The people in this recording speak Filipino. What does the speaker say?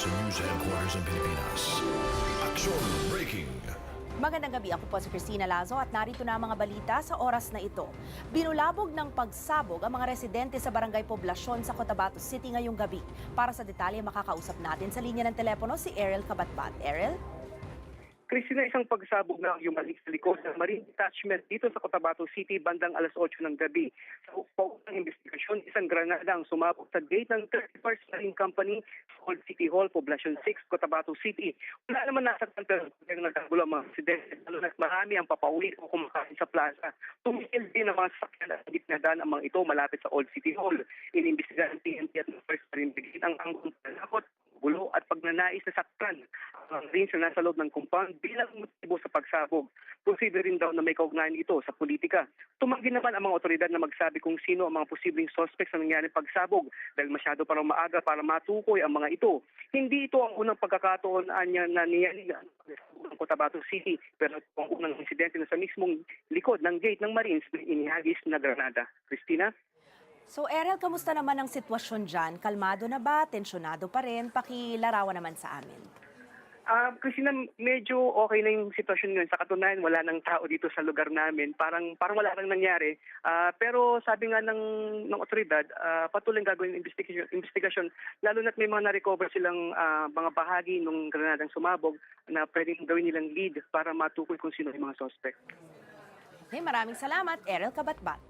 sa News Headquarters ng Pilipinas. Action Breaking! Magandang gabi, ako po si Christina Lazo at narito na ang mga balita sa oras na ito. Binulabog ng pagsabog ang mga residente sa Barangay Poblasyon sa Cotabato City ngayong gabi. Para sa detalye, makakausap natin sa linya ng telepono si Ariel Kabatbat. Ariel? Christina, isang pagsabog na yumalik sa likod ng Marine Detachment dito sa Cotabato City bandang alas 8 ng gabi. Sa paunang investigasyon, isang granada ang sumabog sa gate ng 31st Marine Company Old City Hall, Poblacion 6, Cotabato City. Wala naman nasaktan pero nagkagulo ang mga residente, lalo na marami ang papauwi o kumakain sa plaza. Tumigil din ang mga sasakyan at gitnadaan ang mga ito malapit sa Old City Hall. Inimbestigahan ng PNP at ng First Marine Brigade ang angkong pagnanais na saktan ang Marines na nasa loob ng compound bilang motibo sa pagsabog. Posible rin daw na may kaugnayan ito sa politika. Tumanggi naman ang mga otoridad na magsabi kung sino ang mga posibleng suspects na nangyari pagsabog dahil masyado pa raw maaga para matukoy ang mga ito. Hindi ito ang unang pagkakataon anya na niyali ng Cotabato City pero ito ang unang insidente na sa mismong likod ng gate ng Marines na inihagis na granada. Christina? So Ariel, kamusta naman ang sitwasyon dyan? Kalmado na ba? Tensyonado pa rin? Pakilarawan naman sa amin. Ah, Christina, medyo okay na yung sitwasyon ngayon. Sa katunayan, wala nang tao dito sa lugar namin. Parang parang wala nang nangyari. Ah, pero sabi nga ng ng otoridad, ah, patuloy gagawin investigation, investigasyon lalo na't may mga na-recover silang ah, mga bahagi ng granadang sumabog na pwedeng gawin nilang lead para matukoy kung sino yung mga suspect. Okay, maraming salamat, Ariel Kabatbat.